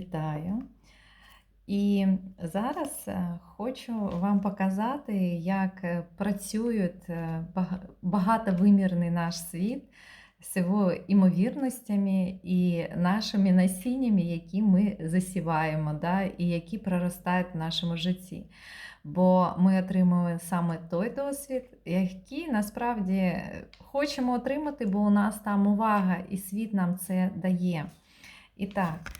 Вітаю. І зараз е, хочу вам показати, як е, працюють е, бага- багатовимірний наш світ з його імовірностями і нашими насіннями, які ми засіваємо, да, і які проростають в нашому житті. Бо ми отримуємо саме той досвід, який насправді хочемо отримати, бо у нас там увага, і світ нам це дає. І так,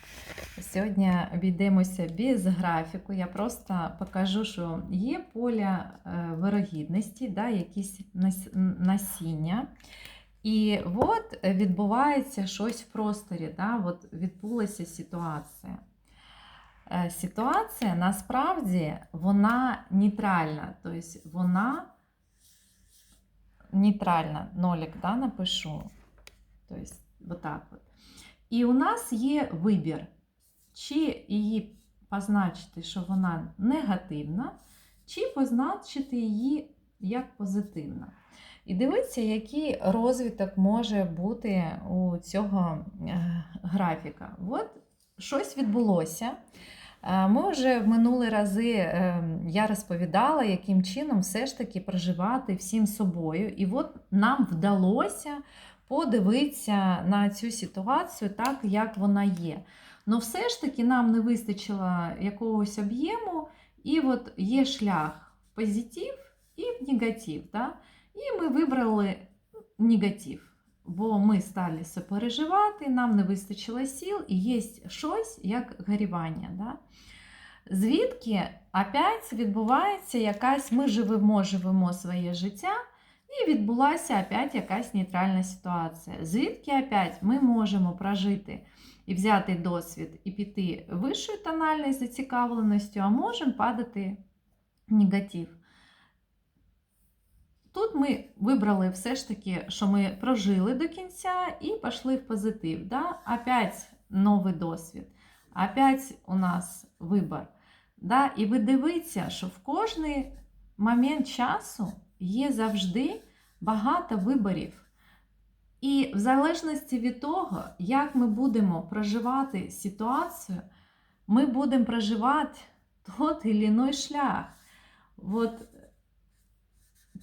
Сьогодні обійдемося без графіку. Я просто покажу, що є поля е, вирогідності, да, якісь насіння. І от відбувається щось в просторі, да, от відбулася ситуація. Е, Ситуація насправді вона нейтральна, тобто вона нейтральна, нолик да, напишу. Тобто, отак от. І у нас є вибір, чи її позначити, що вона негативна, чи позначити її як позитивна. І дивіться, який розвиток може бути у цього е, графіка. От щось відбулося. Е, Ми вже в минулі рази е, я розповідала, яким чином все ж таки проживати всім собою. І от нам вдалося подивитися на цю ситуацію так, як вона є. Ну, все ж таки нам не вистачило якогось об'єму, і от є шлях в позитив і в негатив. Да? І ми вибрали негатив, бо ми стали сопереживати, нам не вистачило сил, і є щось як горівання. Да? Звідки опять відбувається якась, ми живемо, живемо своє життя, і відбулася опять якась нейтральна ситуація. Звідки опять ми можемо прожити і взяти досвід і піти вищою тональною зацікавленістю, а можемо падати в негатив. Тут ми вибрали все ж таки, що ми прожили до кінця і пішли в позитив. Да? Опять новий досвід. Опять у нас вибір. Да? І ви дивіться, що в кожний момент часу є завжди багато виборів. І в залежності від того, як ми будемо проживати ситуацію, ми будемо проживати тот чи інший шлях. От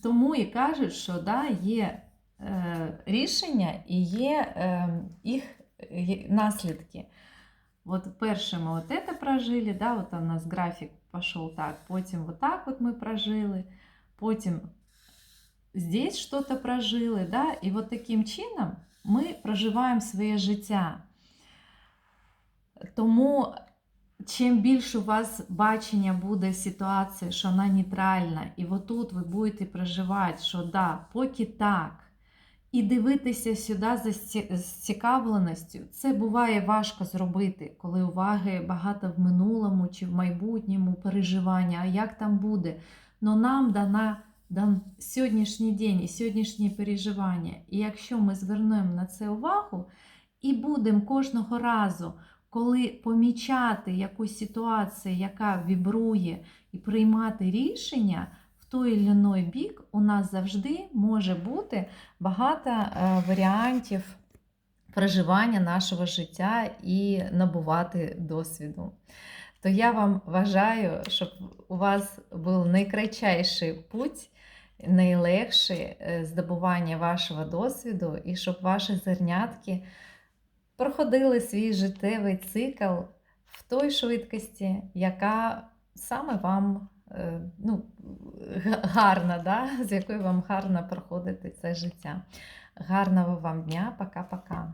тому і кажуть, що да, є е, рішення і є е, їх наслідки. От перше ми от це прожили, да, от у нас графік пішов так, потім вот так от ми прожили, потім здесь что-то прожили, да, і от таким чином ми проживаємо своє життя. Тому чим більше у вас бачення буде ситуації, що вона нейтральна, і отут ви будете проживати, що да, поки так, і дивитися сюди з цікавленістю, це буває важко зробити, коли уваги багато в минулому чи в майбутньому переживання, а як там буде. Но нам дана дан сьогоднішній день і сьогоднішні переживання. І якщо ми звернемо на це увагу і будемо кожного разу, коли помічати якусь ситуацію, яка вібрує, і приймати рішення в той чи інший бік, у нас завжди може бути багато е, варіантів проживання нашого життя і набувати досвіду. То я вам бажаю, щоб у вас був найкратчайший путь, найлегше здобування вашого досвіду, і щоб ваші зернятки проходили свій життєвий цикл в той швидкості, яка саме вам е, ну, гарна, да? з якою вам гарно проходити це життя. Гарного вам дня, пока-пока.